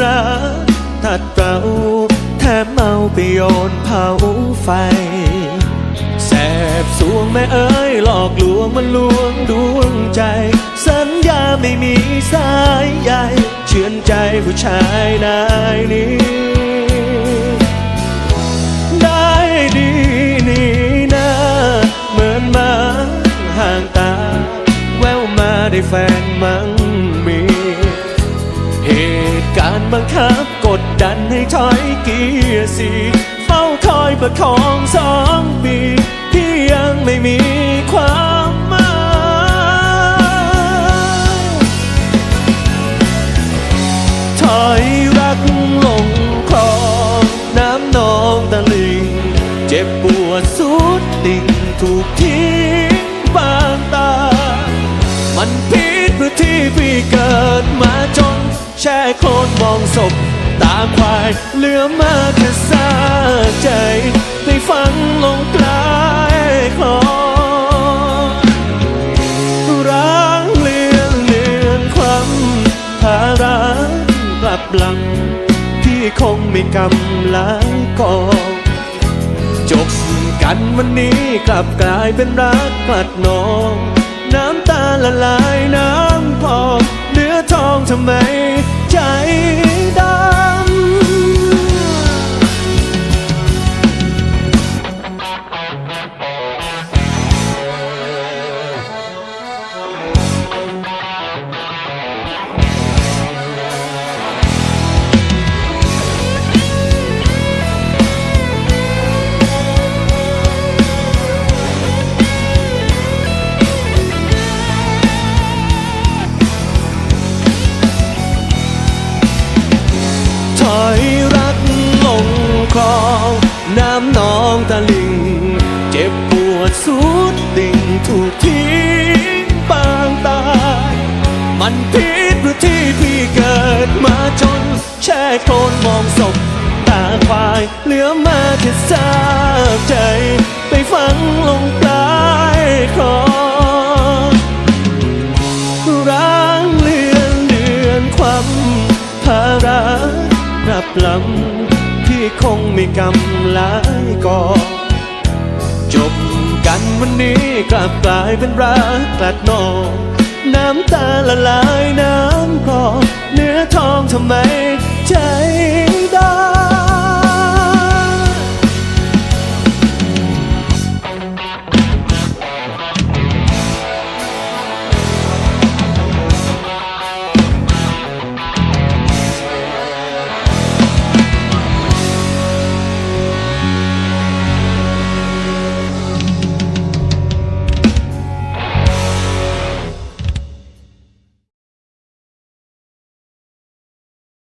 ทัดเต้าแถมเอาไปโยนเผาไฟ แสบสวงแม่เอ้ยหลอกลวงมันลวงดวงใจ สัญญาไม่มีสายใยเชื่อนใจผู้ชายนายนี้ ได้ดีนี่นะเหมือนมาห่างตา แววมาได้แฟนมั่ง บังคับกดดันให้ถอยเกียร์สีเฝ้าคอยประคองสองปีที่ยังไม่มีความหมายถอยรักลงคลองน้ำนองตะลิง เจ็บปวดสุดดิ่งถูกทิ้งบางตา มันพิษเพื่อที่พี่เกิดมาจนแช่ มองศพตาควายเหลือมาแค่ซาใจได้ฟังลงปลายคลองร้างเลือนเลือนความภาระกลับหลัง ที่คงไม่กำลายกองจบกันวันนี้กลับกลายเป็นรักกลัดนอง น้ำตาละลายน้ำพองเนื้อทองทำไม น้ำนองตะลิง เจ็บปวดสุดดิ่งถูกทิ้งบางตาย มันพิษหรือที่พี่เกิดมาจน แช่โคลนมองศพตาควายเหลือมาแค่ซากใจ ไปฝังลงปลายคลองร้างเลือนเดือนความภาระรับลำ คงไม่กำลายก่อจบกันวันนี้กลับกลายเป็นรักกลัดนองน้ำตาละลายน้ำคลอเนื้อทองทำไมใจ